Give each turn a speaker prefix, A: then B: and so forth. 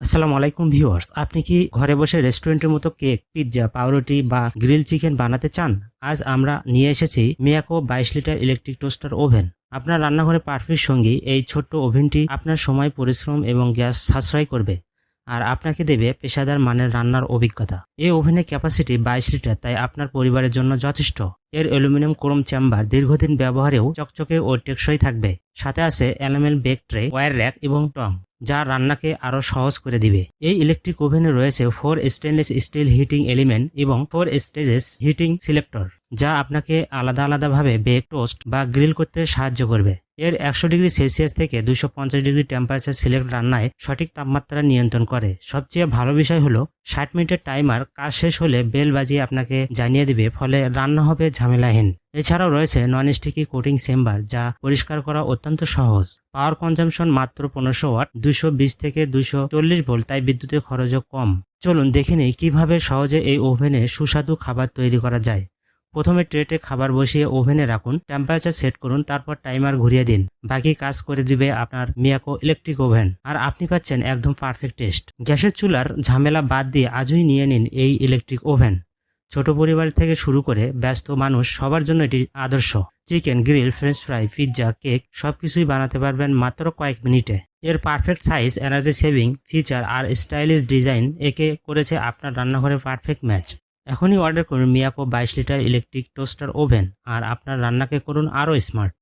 A: আসসালামু আলাইকুম ভিউয়ার্স, আপনি কি ঘরে বসে রেস্টুরেন্টের মতো কেক, পিৎজা, পাউরুটি বা গ্রিল চিকেন বানাতে চান? আজ আমরা নিয়ে এসেছি মিয়াকো বাইশ লিটার ইলেকট্রিক টোস্টার ওভেন আপনার রান্নাঘরে পারফেক্ট সঙ্গী এই ছোট্ট ওভেনটি আপনার সময়, পরিশ্রম এবং গ্যাস সাশ্রয় করবে আর আপনাকে দেবে পেশাদার মানের রান্নার অভিজ্ঞতা। এই ওভেনের ক্যাপাসিটি বাইশ লিটার, তাই আপনার পরিবারের জন্য যথেষ্ট। এর অ্যালুমিনিয়াম ক্রোম চেম্বার দীর্ঘদিন ব্যবহারেও চকচকে ও টেকসই থাকবে। সাথে আছে enamel bake tray wire rack এবং টং। যা রান্নাকে আরও সহজ করে দিবে। এই ইলেকট্রিক ওভেনে রয়েছে four stainless steel heating element এবং ফোর স্টেজেস হিটিং সিলেক্টর যা আপনাকে আলাদা আলাদাভাবে বেক টোস্ট বা গ্রিল করতে সাহায্য করবে। এর একশো ডিগ্রি সেলসিয়াস থেকে দুশো পঞ্চাশ ডিগ্রি টেম্পারেচার সিলেক্ট রান্নায় সঠিক তাপমাত্রা নিয়ন্ত্রণ করে। সবচেয়ে ভালো বিষয় হলো, ষাট মিনিটের টাইমার কাজ শেষ হলে বেল বাজিয়ে আপনাকে জানিয়ে দিবে, ফলে রান্না হবে ঝামেলাহীন। এছাড়াও রয়েছে নন স্টিকি কোটিং চেম্বার যা পরিষ্কার করা অত্যন্ত সহজ। পাওয়ার কনজামশন মাত্র পনেরোশো ওয়াট দুশো বিশ থেকে দুশো চল্লিশ ভোল্ট তাই বিদ্যুতের খরচও কম। চলুন দেখে নিই কীভাবে সহজে এই ওভেনে সুস্বাদু খাবার তৈরি করা যায়। প্রথমে ট্রেটে খাবার বসিয়ে ওভেনে রাখুন টেম্পারেচার সেট করুন, তারপর টাইমার ঘুরিয়ে দিন। বাকি কাজ করে দিবে আপনার মিয়াকো ইলেকট্রিক ওভেন আর আপনি পাচ্ছেন একদম পারফেক্ট টেস্ট গ্যাসের চুলার ঝামেলা বাদ দিয়ে আজই নিয়ে নিন এই ইলেকট্রিক ওভেন ছোট পরিবার থেকে শুরু করে ব্যস্ত মানুষ সবার জন্য এটি আদর্শ। Chicken grill French fry pizza cake সবকিছুই বানাতে পারবেন মাত্র কয়েক মিনিটে। এর perfect size energy saving feature আর স্টাইলিশ ডিজাইন একে করেছে আপনার রান্নাঘরের পারফেক্ট ম্যাচ এখনই অর্ডার করুন মিয়াকো বাইশ লিটার ইলেকট্রিক টোস্টার ওভেন আর আপনার রান্নাকে করুন আরও স্মার্ট